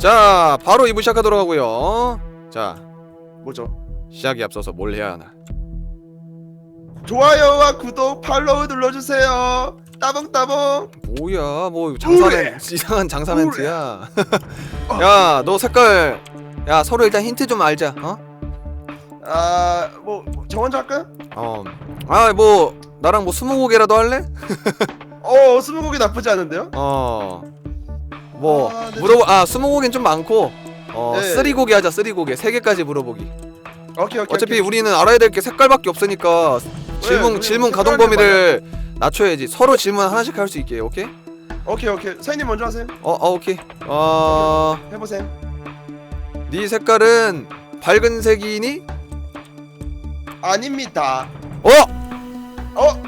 자 바로 2부 시작하도록 하고요 자 뭐죠? 시작에 앞서서 뭘 해야 하나 좋아요와 구독, 팔로우 눌러주세요. 따봉따봉. 뭐야 뭐 장사맨 이상한 장사 멘트야 야 너 색깔 야 서로 일단 힌트 좀 알자 어? 아, 뭐, 저 먼저 할까요? 어아 뭐 나랑 뭐 스무고개라도 할래? 어, 스무고개 나쁘지 않은데요? 어 뭐 아, 네, 물어보 아 스무고개는 좀 많고 어 네. 쓰리고개 하자 쓰리고개 세 개까지 물어보기 오케이, 오케이. 어차피 오케이. 우리는 알아야 될 게 색깔밖에 없으니까 질문 우리 질문 색깔을 가동 범위를 낮춰야지 서로 질문 하나씩 할 수 있게 오케이? 오케이, 오케이. 사장님 먼저 하세요. 어, 어 오케이 어네 해보세요. 색깔은 밝은 색이니? 아닙니다. 어? 어?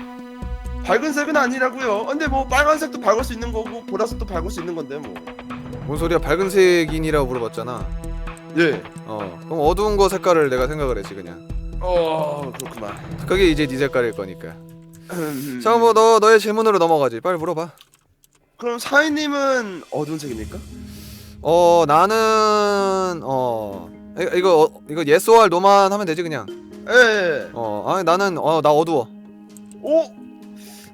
밝은 색은 아니라고요. 근데 뭐 빨간색도 밝을 수 있는 거고 보라색도 밝을 수 있는 건데 뭐. 뭔 소리야 밝은 색이니라고 물어봤잖아 예. 어 그럼 어두운 거 색깔을 내가 생각을 했지 그냥 어, 그렇구만. 그게 이제 네 색깔일 거니까 음. 자뭐 너 너의 질문으로 넘어가지 빨리 물어봐 그럼 사인님은 어두운 색입니까? 어 나는 어 이거 이거, 어, 이거 yes or no만 하면 되지 그냥 예, 예. 어 아니 나는 어 나 어두워 오.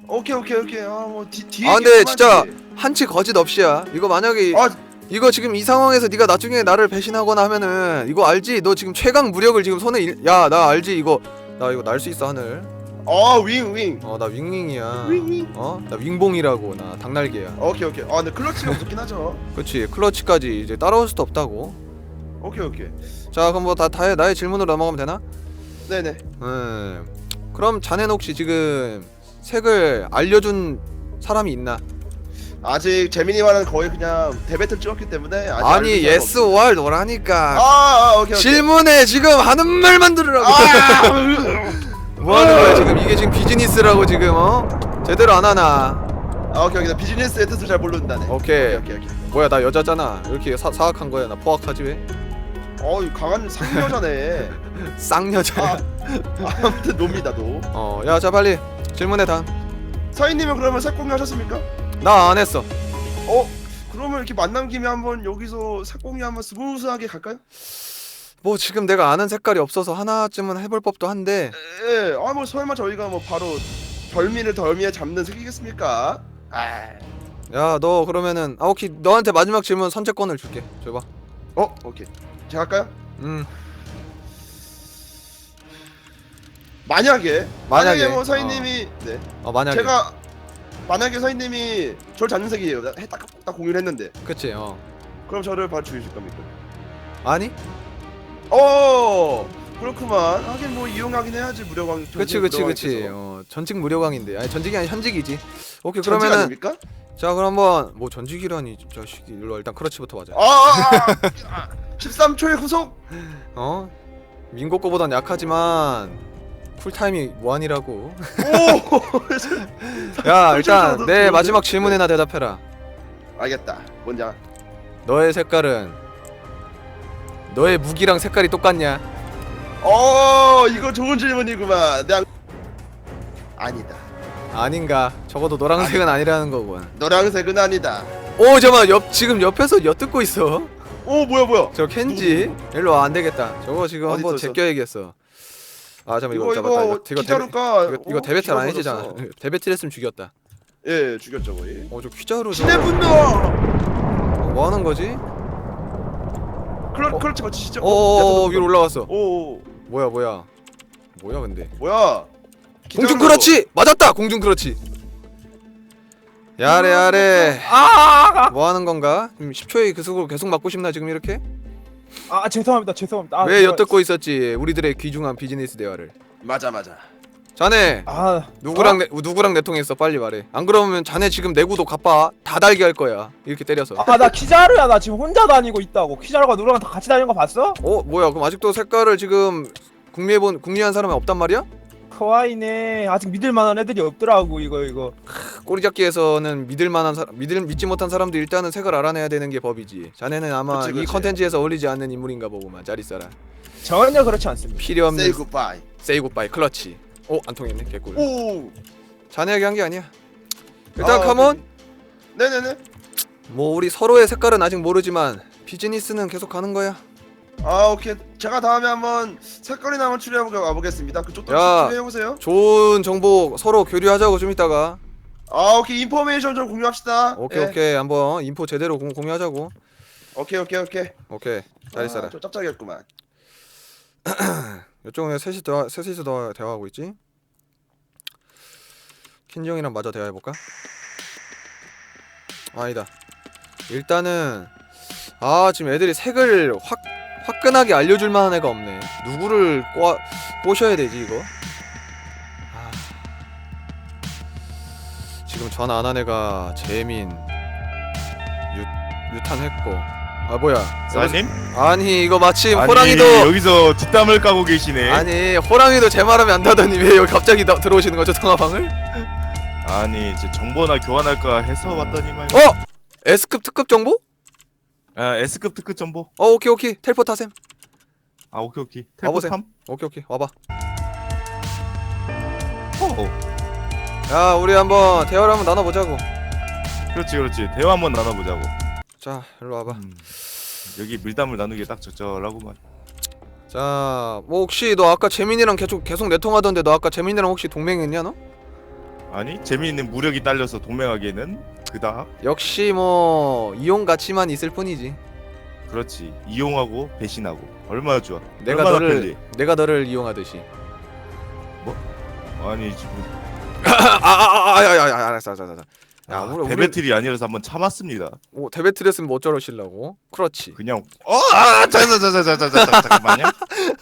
오케이, 오케이, 오케이. 아, 뭐 뒤, 뒤에 아, 근데 진짜. 한치 거짓 없이야 이거 만약에 아, 이거 지금 이 상황에서 네가 나중에 나를 배신하거나 하면은 이거 알지 너 지금 최강 무력을 지금 손에 야나 알지 이거 나 이거 날 수 있어 하늘 어, 윙, 윙. 어 나 윙윙이야 윙, 윙. 어나 윙봉이라고 나 닭날개야 오케이, 오케이. 아, 근데 클러치가 무섭긴 하죠. 그렇지 클러치까지 이제 따라올 수도 없다고 오케이, 오케이. 자 그럼 뭐다 다해 나의 질문으로 넘어가면 되나 네네. 음 그럼 자네는 혹시 지금 색을 알려준 사람이 있나? 아직 재민이 말은 거의 그냥 데배틀 찍었기 때문에 아직 아니 알려줄 yes 사람 or no라니까 없- 아, 아, 오케이, 오케이. 질문에 지금 하는 말만 들으라고. 아, 뭐 하는 거야 지금? 이게 지금 비즈니스라고 지금 어? 제대로 안 하나? 아, 오케이, 오케이. 나 비즈니스의 뜻을 잘 모른다네. 오케이. 오케이, 오케이. 뭐야 나 여자잖아. 이렇게 사, 사악한 거야? 나 포악하지 왜? 어이 강한 상여자네. 쌍여자야 아, 아무튼 놈이다 너. 어야 자 빨리 질문해 사인님은 그러면 색 공유 하셨습니까? 다나 안 했어 어? 그러면 이렇게 만남 김에 한번 여기서 색 공유 한번 스무스하게 갈까요? 뭐 지금 내가 아는 색깔이 없어서 하나쯤은 해볼 법도 한데 예. 아 뭐 설마 저희가 뭐 바로 별미를 덜미에 잡는 색이겠습니까? 아. 야 너 그러면은 아 오케이 너한테 마지막 질문 선택권을 줄게 줘봐 어? 오케이. 제가 할까요? 음 만약에 만약에, 만약에 뭐 사인님이 네. 어, 만약에 제가 만약에 사인님이 저를 잡는 색이에요. 나- 딱, 딱 공유를 했는데 그치 어 그럼 저를 바로 죽이실 겁니까? 아니 어 그렇구만. 하긴 뭐 이용하긴 해야지 무료광. 그치 그치 그치 어 전직 무료광인데 아니 전직이 아니 현직이지 오케이 전직 그러면은 아닙니까? 자 그럼 한번 뭐 전직이라니 이 자식이 일로 와, 일단 크러치부터 맞아 아, 아, 아. 13초의 후속. 어 민고 거보단 약하지만 쿨타임이 무한이라고 오. 야 일단 너- 내 너- 마지막 질문에나 대답해라 알겠다. 뭔냐? 너의 색깔은 너의 무기랑 색깔이 똑같냐 어 이거 좋은 질문이구만. 내가 아니다. 아닌가 적어도 노란색은 아니라는 거군 노란색은 아니다. 오 잠깐만 옆 지금 옆에서 엿듣고 있어 오 뭐야 뭐야? 저 켄지 일로 와 안 되겠다 저거 지금 어디 한번 있어? 제껴야겠어 아 잠깐만 이거 이거 잡았다 이거 이거 데베, 기자루가 이거, 이거 어, 데베텔 기가 아니지 잖아 묻었어. 데베텔 했으면 죽였다 예 죽였죠 거의. 어저 퀴자루 저 신의 분노. 어, 뭐 하는 거지? 클러 어? 클러치 맞히시죠? 어어어 위로 올라갔어 오, 오 뭐야 뭐야 뭐야 근데 뭐야? 공중 기자루로- 크러치 맞았다 공중 크러치 야래 야래 아, 뭐 하는 건가? 지금 10초에 그 속으로 계속 맞고 싶나 지금 이렇게? 아, 아 죄송합니다 죄송합니다 아, 왜 제가- 엿듣고 있었지 우리들의 귀중한 비즈니스 대화를 맞아 맞아. 자네 아 누구랑 어? 내, 누구랑 내통했어 빨리 말해 안 그러면 자네 지금 내구도 갚아 다 달게 할 거야 이렇게 때려서 아나 키자루야 나 지금 혼자 다니고 있다고 키자루가 누구랑 다 같이 다니는 거 봤어? 어 뭐야 그럼 아직도 색깔을 지금 궁리해본 궁리한 사람이 없단 말이야? 그와이네 아직 믿을 만한 애들이 없더라고 이거 이거 꼬리잡기에서는 믿을 만한 사람 믿을 믿지 못한 사람도 일단은 색을 알아내야 되는 게 법이지 자네는 아마 그치, 이 그치. 컨텐츠에서 어울리지 않는 인물인가 보구만 짜리싸라 전혀 그렇지 않습니다 필요 없는 Say goodbye. 세이 굿바이 클러치 어? 안 통했네 개꿀 오. 자네에게 한 게 아니야 일단 아, 컴온 네네네. 뭐 우리 서로의 색깔은 아직 모르지만 비즈니스는 계속 가는 거야 아 오케이. 제가 다음에 한번 색깔이나 한번 추리해보게 와보겠습니다. 그쪽도 야. 추리해보세요. 좋은 정보 서로 교류하자고 좀 이따가. 아 오케이. 인포메이션 좀 공유합시다. 오케이 예. 오케이. 한번 인포 제대로 공, 공유하자고. 오케이 오케이 오케이. 오케이. 잘 있어라. 아, 좀 짭짤했구만. 이쪽은 왜 셋이 더 셋이서 더 대화하고 있지? 킨지 형이랑 마저 대화해볼까? 아니다. 일단은 아 지금 애들이 색을 확 화끈하게 알려줄 만한 애가 없네 누구를 꼬 꼬셔야 되지 이거 아, 지금 전화 안 한 애가 재민 유 유탄했고 아 뭐야 사장님? 아니 이거 마침 아니, 호랑이도 여기서 뒷담을 까고 계시네. 아니, 아니 호랑이도 제 말하면 안 다더니 왜 여기 갑자기 나, 들어오시는 거죠 통화방을? 이제 정보나 교환할까 해서 왔더니만. 어? S급 특급 정보? 아, S급 특급 정보. 어 오케이 오케이 텔포 타셈 아, 오케이 오케이. 와보세요. 텔포탐. 오케이 오케이 와봐 어, 야 우리 한번 대화를 한번 나눠보자고 그렇지 그렇지. 대화 한번 나눠보자고. 자 일로 와봐 음, 여기 밀담을 나누기 딱 적절하구만. 자뭐 혹시 너 아까 재민이랑 계속 계속 내통하던데 너 아까 재민이랑 혹시 동맹했냐 너? 아니 재미있는 무력이 딸려서 동맹하기에는 그닥. 역시 뭐 이용 가치만 있을 뿐이지 그렇지. 이용하고 배신하고 얼마나 좋아. 내가 얼마나 너를 편리. 내가 너를 이용하듯이 아니 지금 아아아아야 알았어 알았어 알았어 야 아, 우리 우리 데베틀이 아니라서 한번 참았습니다. 오, 데베트렸으면 뭐 어쩌려고 그렇지 그냥 어, 아, 자자자자자자 잠깐만요.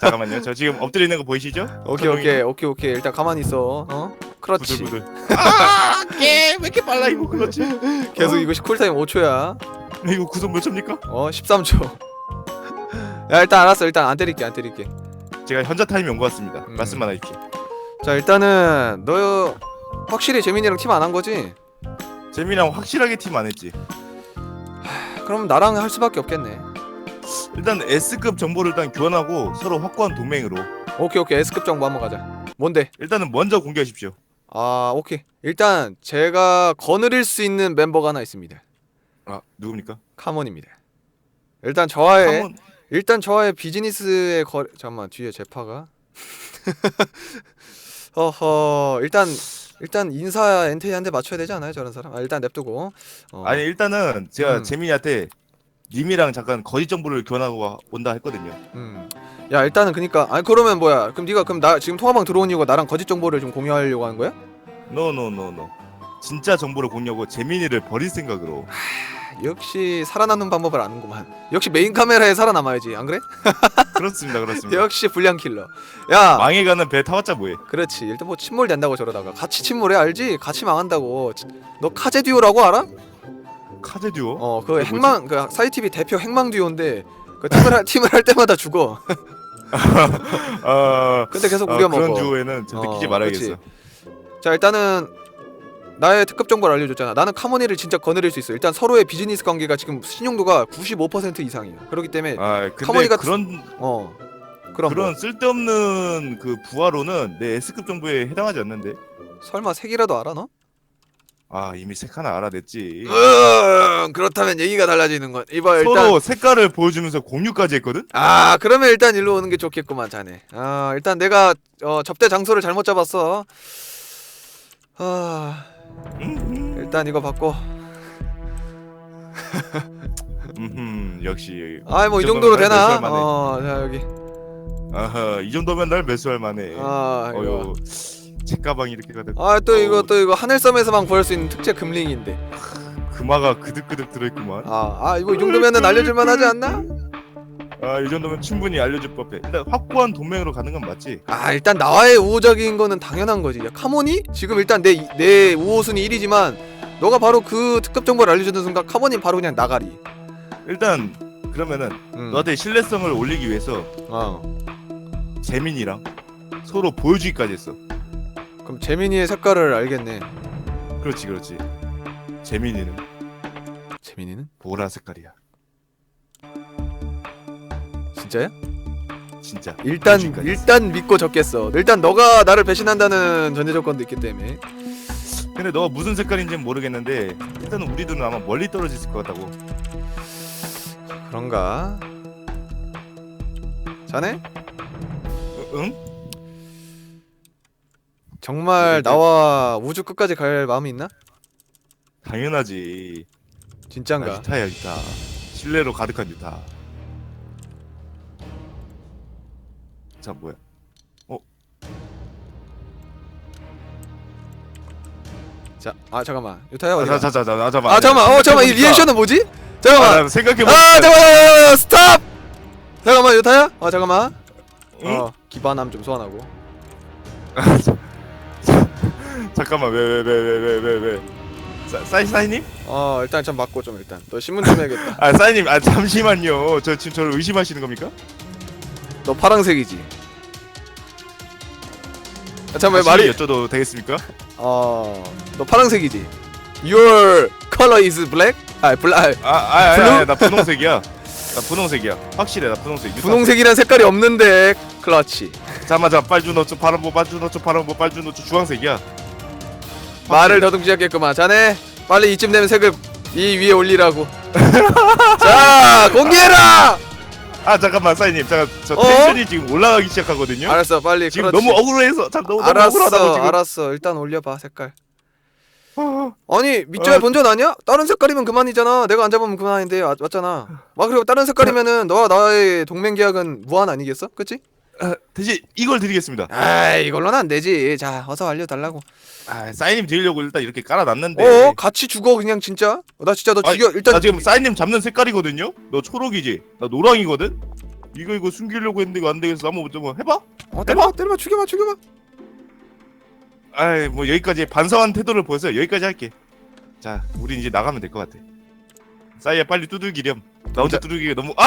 잠깐만요. 저 지금 엎드려 있는 거 보이시죠? 오케이 오케이 오케이 오케이 일단 가만히 있어 어 그렇지 부들부들. 아, 왜 이렇게 빨라 이거 그렇지? 계속 이거 쿨타임 5초야 이거 구속 몇 초입니까? 어 13초 야 일단 알았어 일단 안 때릴게 안 때릴게 제가 현자 타임이 온 것 같습니다. 음. 말씀만 하십시오. 자 일단은 너 확실히 재민이랑 팀 안 한 거지? 재민이랑 확실하게 팀 안 했지. 그럼 나랑 할 수밖에 없겠네 일단 S급 정보를 일단 교환하고 서로 확고한 동맹으로. 오케이 오케이 S급 정보 한번 가자 뭔데? 일단은 먼저 공개하십시오. 아 오케이 일단 제가 거느릴 수 있는 멤버가 하나 있습니다 아 누굽니까? 카몬입니다 일단 저와의 카몬. 일단 저와의 비즈니스의 거래 잠깐만 뒤에 제파가 허허 일단 일단 인사 엔테이 한대 맞춰야 되지 않아요 저런 사람 아 일단 냅두고 어. 아니 일단은 제가 음. 재민이한테 님이랑 잠깐 거짓 정보를 교환하고 와- 온다 했거든요. 음. 야 일단은 그니까 아니 그러면 뭐야 그럼 네가 그럼 나 지금 통화방 들어온 이유가 나랑 거짓 정보를 좀 공유하려고 하는 거야? 노노노노. 진짜 정보를 공유하고 재민이를 버릴 생각으로. 아, 역시 살아남는 방법을 아는구만 역시 메인 카메라에 살아남아야지 안 그래? 그렇습니다, 그렇습니다. 역시 불량 킬러 야 망해가는 배 타봤자 뭐해? 그렇지 일단 뭐 침몰 된다고 저러다가 같이 침몰해 알지? 같이 망한다고 지- 너 카제 듀오라고 알아? 카제 듀오? 어 그 뭐지? 핵망 그 사이티비 대표 핵망 듀오인데 그 팀을 할, 팀을 할 때마다 죽어 아, 근데 계속 아, 우려 그런 먹어 듀오에는 저 느끼지 어, 말아야겠어. 자 일단은 나의 특급 정보를 알려줬잖아. 나는 카모니를 진짜 거느릴 수 있어. 일단 서로의 비즈니스 관계가 지금 신용도가 95% 이상이야. 그렇기 때문에 아, 근데 카모니가 그런 어 그럼 그런 뭐, 쓸데없는 그 부하로는 내 S급 정보에 해당하지 않는데. 설마 색이라도 알아 너? 아 이미 색 하나 알아냈지. 음, 그렇다면 얘기가 달라지는 건 이봐 일단 서로 색깔을 보여주면서 공유까지 했거든. 아 그러면 일단 일로 오는 게 좋겠구만 자네. 아 일단 내가 어, 접대 장소를 잘못 잡았어. 아 음, 일단 이거 받고. 음, 역시. 아이 뭐 이 정도로 되나? 날 매수할 만해. 어자 여기. 아하, 이 정도면 날 매수할 만해. 아 이거. 어유, 책가방 이렇게 가득. 아 또 이거. 또 이거 하늘섬에서만 구할 수 있는 특제 금링인데. 금화가 그득그득 들어있구만. 아, 아 이거 이 정도면은 알려줄만 하지 않나? 아, 이 정도면 충분히 알려줄 법해. 일단 확고한 동맹으로 가는 건 맞지. 아 일단 나와의 우호적인 거는 당연한 거지. 야 카모니? 지금 일단 내 내 우호 순위 1위지만 너가 바로 그 특급 정보를 알려주는 순간 카모니 바로 그냥 나가리. 일단 그러면은 음. 너한테 신뢰성을 올리기 위해서 어. 재민이랑 서로 보여주기까지 했어. 그럼 재민이의 색깔을 알겠네. 그렇지, 그렇지. 재민이는 재민이는? 보라 색깔이야. 진짜야? 진짜. 일단. 일단 믿고 적겠어. 일단 너가 나를 배신한다는 전제 조건도 있기 때문에. 근데 너가 무슨 색깔인지는 모르겠는데 일단은 우리들은 아마 멀리 떨어져 있을 것 같다고. 그런가? 자네? 어, 응? 정말 네. 나와 우주 끝까지 갈 마음이 있나? 당연하지. 나 진짠가? 유타야 유타. 신뢰로 가득한 유타. 자 뭐야? 자, 아 잠깐만. 유타야 아, 어디? 자, 자, 자, 자, 아, 잠깐만. 아 잠깐만. 어 잠깐만. 이 리액션은 뭐지? 아, 잠깐만. 나 생각해보. 아 잠깐만. 스탑. 잠깐만 유타야. 아 잠깐만. 응? 어 기반함 좀 소환하고. 잠깐만 왜 왜 왜 왜 왜 왜 왜? 사- 사이 사이님? 어 일단 좀 맞고 좀 일단. 너 신문 좀 해야겠다. 아 사이님 아 잠시만요. 저 지금 저를 의심하시는 겁니까? 너 파랑색이지. 아, 잠깐만 다시 말이. 여쭤도 되겠습니까? 어너 파랑색이지. Your color is black? 아 black. 아아나 블루? 아, 나 분홍색이야. 나 분홍색이야. 확실해 나 분홍색. 유타. 분홍색이란 색깔이 없는데 클러치. 잠깐만 잠깐 빨주노초 파란보 빨주노초 파란보 빨주노초 주황색이야. 말을 더듬지 않겠구만 자네 빨리 이쯤 되면 색을 이 위에 올리라고 자 공개해라 아 잠깐만 사이님 잠깐 저 어? 텐션이 지금 올라가기 시작하거든요. 알았어 빨리 지금 그렇지. 너무 억울해서 참 너무, 너무 억울하다고 알았어 지금. 알았어 일단 올려봐 색깔 어, 아니 밑줄에 어. 본전 아니야? 다른 색깔이면 그만이잖아 내가 안 잡으면 그만인데 아, 맞잖아 막 그리고 다른 색깔이면은 너와 나의 동맹 계약은 무한 아니겠어? 그치? 아, 대신 이걸 드리겠습니다. 아 이걸로는 안 되지 자 어서 알려달라고 아 사이님 드리려고 일단 이렇게 깔아놨는데. 어? 같이 죽어 그냥 진짜 나 진짜 너 아니, 죽여 일단 나 지금 사인님 잡는 색깔이거든요. 너 초록이지. 나 노랑이거든. 이거 이거 숨기려고 했는데 이거 안 되겠어. 한번 좀 해봐. 어, 때려봐 때려봐 죽여봐 죽여봐 아이 뭐 여기까지 반성한 태도를 보여서 여기까지 할게. 자, 우리 이제 나가면 될 것 같아. 사이야 빨리 두들기렴. 나 혼자 두들기가 너무 아!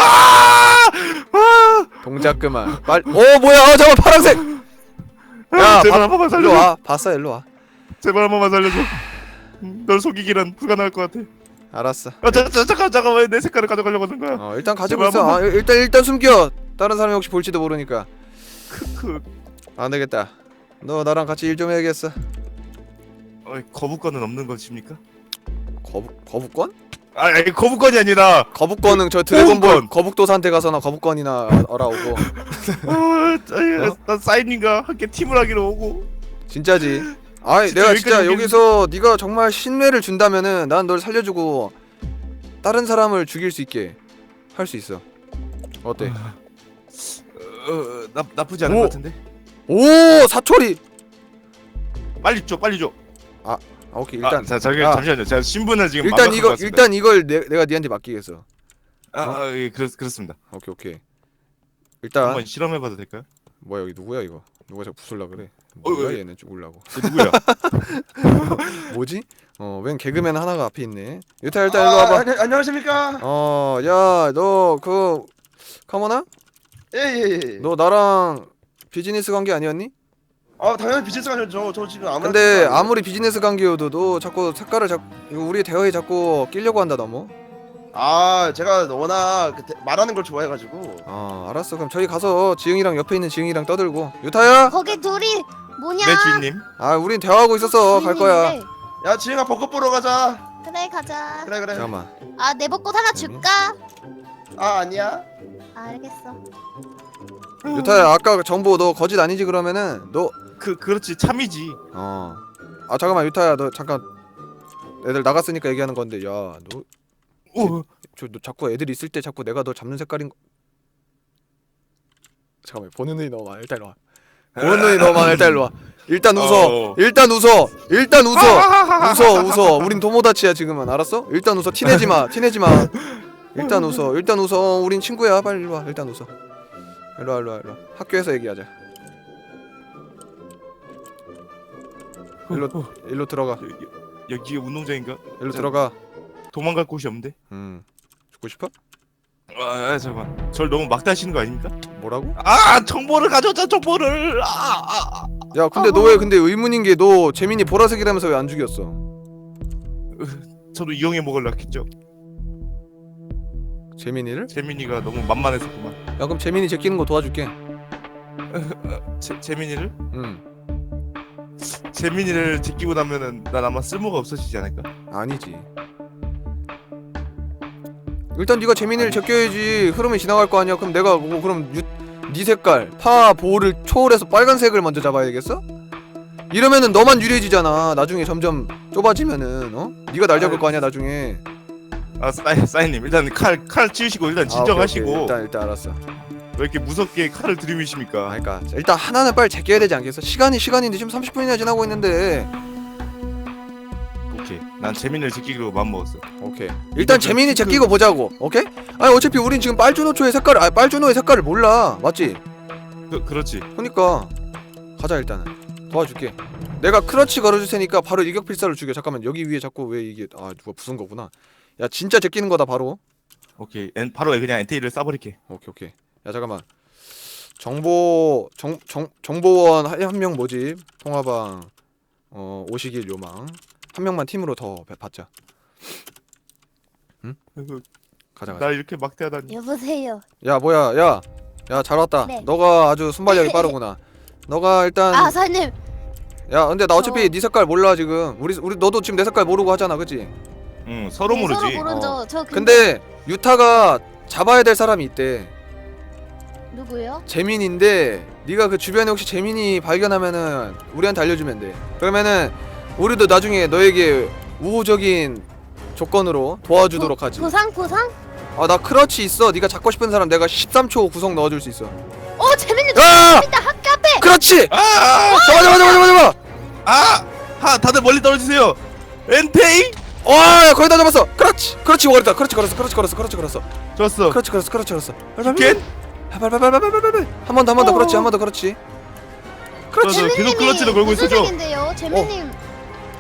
아! 동작 그만 빨리 어 뭐야 어 잠깐 파란색 야, 제발 바- 한 번만 일로 살려줘. 와 봤어 일로 와 제발 한 번만 살려줘. 음, 널 속이기란 불가능할 것 같아. 알았어 아, 자, 자, 잠깐 잠깐 왜 내 색깔을 가져가려고 하는 거야? 어 일단 가지고 제발 있어 한 아, 일단 일단 숨겨 다른 사람이 혹시 볼지도 모르니까 그안 되겠다 너 나랑 같이 일 좀 해야겠어 어, 거부권은 없는 것입니까? 거부 거부권 아, 아니 거부권이 아니라 거부권은 저 드래곤볼 호응권. 거북도사한테 가서나 거부권이나 알아오고. 어, 아니, 어? 난 사인님과 함께 팀을 하기로 오고. 진짜지. 아이 진짜 내가 진짜 여기까지 여기서 네가 정말 신뢰를 준다면은 난 널 살려주고 다른 사람을 죽일 수 있게 할 수 있어. 어때? 어, 나, 나쁘지 않은 오. 것 같은데? 오 사초리! 빨리 줘 빨리 줘. 아 오케이 일단 일단 자, 잠시, 아. 잠시만요 제가 신분을 지금 일단 이거. 일단 이걸 내, 내가 니한테 맡기겠어 아, 아 예, 그렇, 그렇습니다 오케이 오케이 일단 한번 실험해 봐도 될까요? 뭐야 여기 누구야 이거 누가 자꾸 부술라 그래 어, 뭐야 왜? 얘는 죽을라고 쟤 누구야? 뭐지 어웬 개그맨 하나가 앞에 있네 유타 일단 일로 와봐 아, 아, 안녕하십니까? 어야너 그 카모나 예예 예. 너 나랑 비즈니스 관계 아니었니? 아 당연히 비즈니스가 아니죠. 저 지금 아무. 근데 아무리 비즈니스 관계여도 너 자꾸 색깔을 자꾸 이거 우리 대화에 자꾸 끼려고 한다 너무 아 제가 워낙 그 대- 말하는 걸 좋아해가지고. 어 알았어 그럼 저희 가서 지영이랑 옆에 있는 지영이랑 떠들고 유타야 거기 둘이 뭐냐? 네 주인님 아 우린 대화하고 있었어 갈 거야 주인인데. 야 지영아 벚꽃 보러 가자. 그래 가자. 그래 그래. 잠깐만 아 내 벚꽃 하나 줄까? 아 아니야. 아, 알겠어. 유타야 아까 그 정보 너 거짓 아니지 그러면은 그 그렇지 참이지 너어아 잠깐만 유타야 너 잠깐 애들 나갔으니까 얘기하는 건데 야너 오, 저 너 자꾸 애들 있을 때 자꾸 내가 너 잡는 색깔인 거 잠깐만 보는 눈이 너무 많아 일단 일로 와 보는 눈이 너무 많아 일단 일로 와 일단 웃어 어. 일단 웃어 일단 웃어 웃어 웃어 우린 도모다치야 지금은 알았어? 일단 웃어 티내지 마 티내지 마 일단 웃어 일단 웃어 우린 친구야 빨리 일로 와 일단 웃어 일로 와 일로 와 일로 와 학교에서 얘기하자 일로 일로 들어가 여기, 여기가 운동장인가? 일로 자. 들어가 도망갈 곳이 없는데 음 죽고 싶어? 아, 아 잠깐 절 너무 막다시는 거 아닙니까? 뭐라고? 아 정보를 가져왔자 정보를 아, 아, 아. 야 근데 너 왜 근데 의문인 게 너 재민이 보라색이라면서 왜 안 죽였어? 저도 이용해 먹으려고 했죠 재민이를? 재민이가 너무 만만했었구만 야 그럼 재민이 제끼는 거 도와줄게 재, 재민이를? 음 재민이를 제끼고 나면은 난 아마 쓸모가 없어지지 않을까? 아니지. 일단 네가 재민이를 제껴야지. 흐름이 지나갈 거 아니야. 그럼 내가 뭐 그럼 유, 네 색깔 파 보호를 초월해서 빨간색을 먼저 잡아야 되겠어? 이러면은 너만 유리해지잖아. 나중에 점점 좁아지면은 어? 네가 날 잡을 거 아니야 나중에. 아 사인 사인님 일단 칼칼 치우시고 일단 아, 오케이, 오케이. 진정하시고 일단 일단 알았어 왜 이렇게 무섭게 칼을 아 들이미십니까? 그러니까. 일단 하나는 빨리 제껴야 되지 않겠어? 시간이 시간인데 지금 30분이나 지나고 있는데. 오케이. 난 재민을 지키기로 맘먹었어. 오케이. 일단 재민이 제끼고 보자고. 오케이? 아니 어차피 우린 지금 빨주노초의 색깔을 아 빨주노의 색깔을 몰라. 맞지? 그, 그렇지. 그니까. 가자 일단은. 도와줄게. 내가 크러치 걸어줄 테니까 바로 일격 필사를 죽여. 잠깐만 여기 위에 자꾸 왜 이게 아 누가 부순 거구나. 야 진짜 제끼는 거다 바로. 오케이. 엔, 바로 그냥 엔테이를 쏴버릴게. 오케이 오케이 야 잠깐만. 정보 정, 정 정보원 한 명 모집 통화방 어 오시길 요망. 한 명만 팀으로 더 배- 받자. 아이고, 가자 가자. 날 이렇게 막대하다니. 여보세요. 야 뭐야? 야야 잘 왔다. 네. 너가 아주 순발력이 빠르구나. 너가 일단 아 사장님. 야 근데 나 어차피 저- 네 색깔 몰라 지금. 우리 우리 너도 지금 내 색깔 모르고 하잖아 그치? 응 서로 네, 모르지. 서로 모른 어. 저, 저 근데, 근데 유타가 잡아야 될 사람이 있대 누구요? 재민인데 네가 그 주변에 혹시 재민이 발견하면은 우리한테 알려주면 돼 그러면은 우리도 나중에 너에게 우호적인 조건으로 도와주도록 하지 보상 보상? 아 나 크러치 있어 네가 잡고 싶은 사람 내가 13초 구성 넣어줄 수 있어 어 재민이 아! 진짜 학교 앞에. 그렇지! 아! 잡아 잡아 잡아 잡아 잡아 아! 하 다들 멀리 떨어지세요 엔테이 와 야, 거의 다 잡았어 그렇지 그렇지 걸었다 그렇지 걸었어 그렇지 걸었어 그렇지 걸었어 좋았어 그렇지 걸었어 그렇지 걸었어 겐? 발 발발 발발 발발 한번 더 한 번 더. 어. 그렇지 한 번 더. 그렇지. 그렇지. 저, 저, 계속 클러치를 걸고 무슨 있어줘 색인데요? 재민님.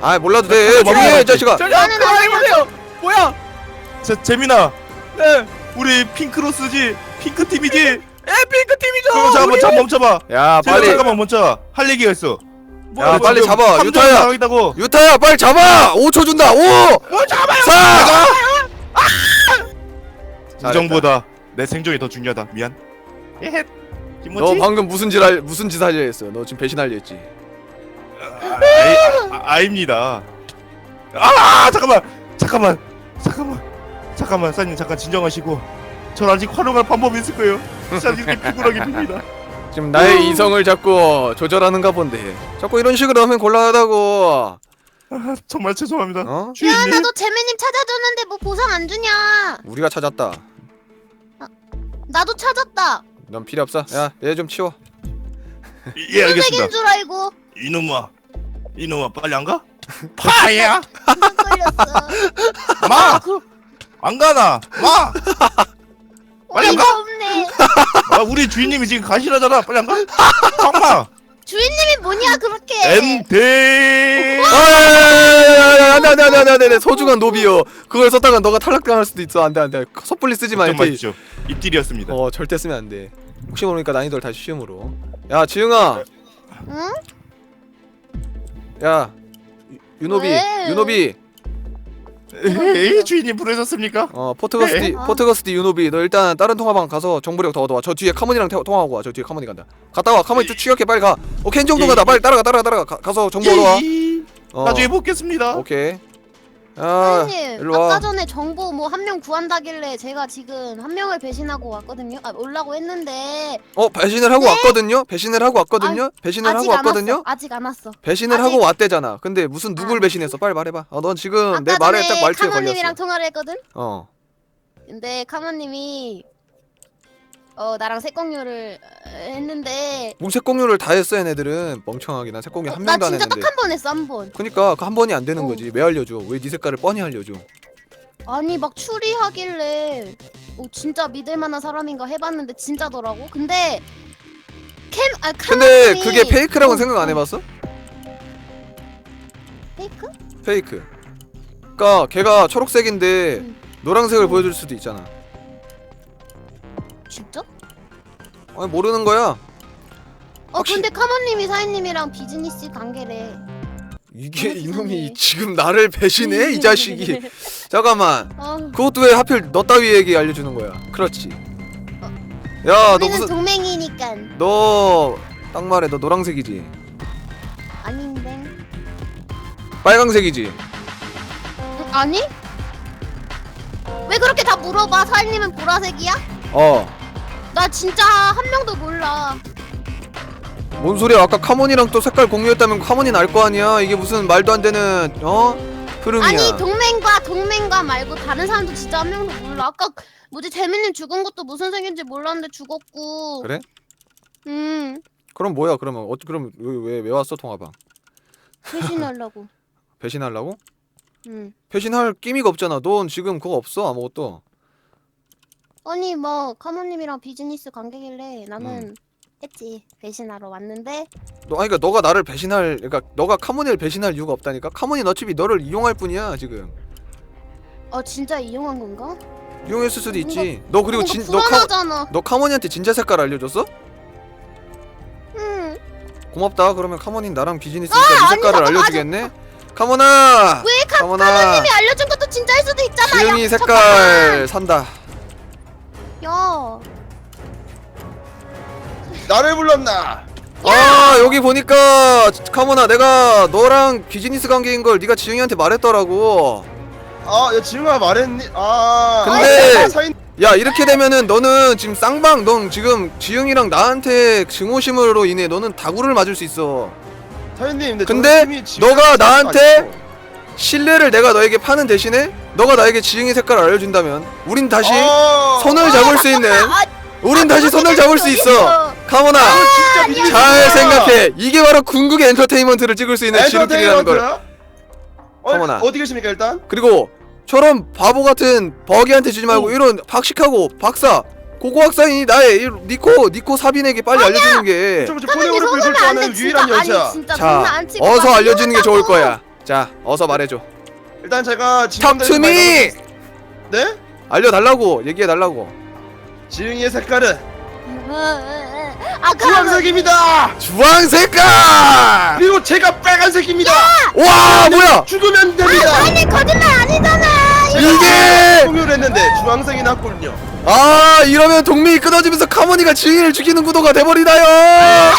아 몰라도 자, 돼. 잠깐만, 조용히 해. 자식아 나는 아니야. 뭐야? 자, 재민아. 네. 우리 핑크로스지? 핑크 팀이지? 에 핑크 팀이죠. 그럼 잠깐만 잠깐 멈춰봐. 야 재민아 빨리. 잠깐만 멈춰. 할 얘기가 있어. 야, 빨리 잡아, 유타야. 유타야 빨리 잡아. 5초 준다. 5 뭐 잡아요? 4 우정보다 내 생존이 더 중요하다. 미안 예헷 너 방금 무슨 짓 할, 무슨 짓 하려 했어 너 지금 배신하려 했지? 아이, 아, 아입니다. 아 잠깐만! 잠깐만! 잠깐만! 잠깐만 사장님 잠깐 진정하시고. 전 아직 활용할 방법이 있을 거예요. 진짜 이렇게 피곤하게 핍니다. 지금 나의 이성을 자꾸 조절하는가 본데. 자꾸 이런 식으로 하면 곤란하다고. 아, 정말 죄송합니다. 어? 야 주인님? 나도 재민님 찾아줬는데 뭐 보상 안 주냐? 우리가 찾았다. 나도 찾았다. 넌 필요 없어 야 얘 좀 치워 예 알겠습니다 줄 알고 이놈아 이놈아 빨리 안 가? 파야 금방 걸렸어. 마! 안 가나? 마! 빨리 안 어이가 가? 없네. 아 우리 주인님이 지금 가시라잖아 빨리 안 가? 엄마 주인님이 뭐냐 그렇게? 아야야야야야 안돼 안돼 안돼 안돼 소중한 노비요 그걸 썼다가 너가 탈락당할 수도 있어 안돼 안돼 섣불리 쓰지 마좀 이렇게 마십시오 입질이었습니다 어 절대 쓰면 안 돼 혹시 모르니까 난이도를 다시 쉬움으로 야 지ың아 응? 야 유- 유노비 왜? 유노비 에이 주인님 부르셨습니까? 어 포트거스티 네. 포트거스티 유노비 너 일단 다른 통화방 가서 정보력 더 얻어와. 저 뒤에 카모니랑 태- 통화하고 와저 뒤에 카모니 간다. 갔다 와. 카모니 쭉 추격해. 빨리 가. 오케이 정도 가다. 빨리 따라가 따라가 따라가. 가, 가서 정보 얻어와. 예이. 어, 나중에 뵙겠습니다. 오케이 야 사장님 일로 와. 아까 전에 정보 뭐 한 명 구한다길래 제가 지금 한 명을 배신하고 왔거든요. 아 올라고 했는데 어 배신을 하고 왔거든요 배신을 하고 왔거든요 배신을 네. 아직 하고 안 왔거든요 왔어. 아직 안 왔어. 배신을 아직- 하고 왔대잖아 근데 무슨 누굴 아. 배신했어 빨리 말해봐 어, 넌 지금 아까 내 말에 전에 딱 말투에 카모님이랑 걸렸어 통화를 했거든. 어 근데 카모님이 어 나랑 색공유를 했는데 뭐 색공유를 다 했어 얘네들은 멍청하게 난 색공유 어, 한나 명도 안 진짜 딱 했는데 한 번 했어 한 번. 그니까 그 한 번이 안 되는 어. 거지 왜 알려줘 왜 네 색깔을 뻔히 알려줘 아니 막 추리하길래 어, 진짜 믿을 만한 사람인가 해봤는데 진짜더라고. 근데 캠아 근데 그게 페이크라고 어, 생각 안 어. 해봤어? 페이크? 페이크 그니까 걔가 초록색인데 응. 노란색을 어. 보여줄 수도 있잖아 진짜? 아니 모르는 거야 어 확실- 근데 카모님이 사인님이랑 비즈니스 관계래. 이게 어, 이놈이. 지금 나를 배신해? 이 자식이 잠깐만 어, 그것도 왜 하필 너 따위에게 알려주는 거야 그렇지 야 너 우리는 무슨 동맹이니까 너딱 말해 너 노란색이지 아닌데. 빨강색이지 아니? 왜 그렇게 다 물어봐? 사장님은 보라색이야? 어. 나 진짜 한 명도 몰라. 뭔 소리야? 아까 카몬이랑 또 색깔 공유했다면 카몬이 날 거 아니야? 이게 무슨 말도 안 되는 어? 흐름이야. 아니 동맹과 동맹과 말고 다른 사람도 진짜 한 명도 몰라. 아까 뭐지 재민님 죽은 것도 무슨 색인지 몰랐는데 죽었고. 그래? 음 그럼 뭐야? 그러면 어 그럼 왜왜 왜 왔어 통화방? 배신하려고. 배신하려고? 음. 배신할 끼미가 없잖아. 넌 지금 그거 없어 아무것도. 아니 뭐 카모님이랑 비즈니스 관계길래 나는 음. 했지 배신하러 왔는데 너 아니 그러니까 너가 나를 배신할 그러니까 너가 카모니를 배신할 이유가 없다니까. 카모니 어차피 너를 이용할 뿐이야 지금. 어 진짜 이용한 건가? 이용했을 수도 있지. 너 그리고 뭔가 진너 카 불안하잖아. 너 카모니한테 진짜 색깔 알려줬어? 음. 고맙다. 그러면 카모니 나랑 비즈니스니까 아, 네 아니, 색깔을 잠깐만, 알려주겠네. 카모나. 왜 카, 카모나. 카모님이 알려준 것도 진짜일 수도 있잖아. 지영이 야, 색깔 산다. 야. 나를 불렀나? 아 여기 보니까 카모나 내가 너랑 비즈니스 관계인 걸 네가 지영이한테 말했더라고. 아, 야 지웅아 말했니? 아, 근데- 아, 사인 야 이렇게 되면은 너는 지금 쌍방 넌 지금 지영이랑 나한테 증오심으로 인해 너는 다구를 맞을 수 있어. 사인님, 근데, 근데 너가 나한테. 신뢰를 내가 너에게 파는 대신에 너가 나에게 지영이 색깔을 알려준다면 우린 다시 아, 손을 잡을 수 있는 아, 우린 다시 손을 잡을 수 있어. 카모나 진짜 잘 생각해. 이게 바로 궁극의 엔터테인먼트를 찍을 수 있는 지름길이라는 걸. 어, 어머나. 어디 계십니까 일단? 그리고 저런 바보 같은 버기한테 주지 말고 이런 박식하고 박사 고고 학사인이 나의 이 니코 니코 사빈에게 빨리 알려주는 게 저, 저 돼. 아는 진짜 유일한 여자. 아니 진짜 장난 자안 치고 어서 막 알려주는 게 좋을. 거야 자 어서 말해줘 일단 제가 지금 탑투미 네? 알려달라고 얘기해달라고 지웅이의 색깔은 아 그럼 주황색입니다. 주황 색깔 그리고 제가 빨간색입니다. 와 뭐야 죽으면 됩니다. 아니 거짓말 아니잖아. 이게 공유를 했는데 주황색이 났군요. 아 이러면 동맹이 끊어지면서 카모니가 지인을 죽이는 구도가 돼버리나요 아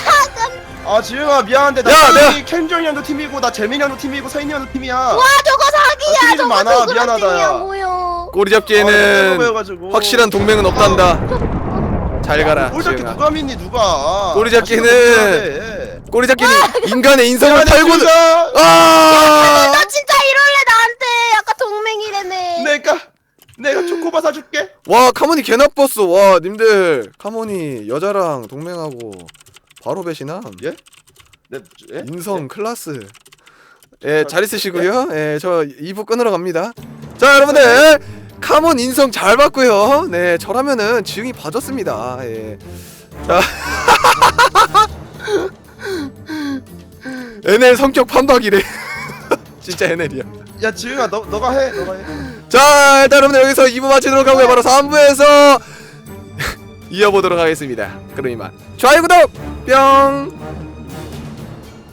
지웅아 미안한데 나 야, 팀이 켄정이 형도 팀이고 나 재민이 형도 팀이고 서인이 형도 팀이야. 와 저거 사기야. 팀이 좀 저거 많아. 누구랑 미안하다, 팀이야, 야. 뭐요? 꼬리 아, 잡기에는 보여가지고. 확실한 동맹은 없단다 잘 가라 뭘 잡기 지영아 누가 믿니 누가? 꼬리 잡기는- 는 꼬리 잡기는 인간의 인성을 팔고 내가 아너 진짜 이럴래 나한테 아까 동맹이라며. 내가 내가 초코바 사줄게. 와 카모니 개 나빴어 와 님들 카모니 여자랑 동맹하고 바로 배신함 예? 네, 예? 인성 클라스. 예 잘 있으시고요. 예 저 2부 끊으러 갑니다. 자 여러분들 카몬 인성 잘 봤고요. 네 저라면은 지응이 봐줬습니다. 예 자 NL 성격 판박이래. 진짜 NL이야. 야 지웅아 너 너가 해 너가 해. 자 일단 여러분들 여기서 2부 마치도록 하고요. 바로 3부에서 이어보도록 하겠습니다. 그럼 이만. 좋아요 구독 뿅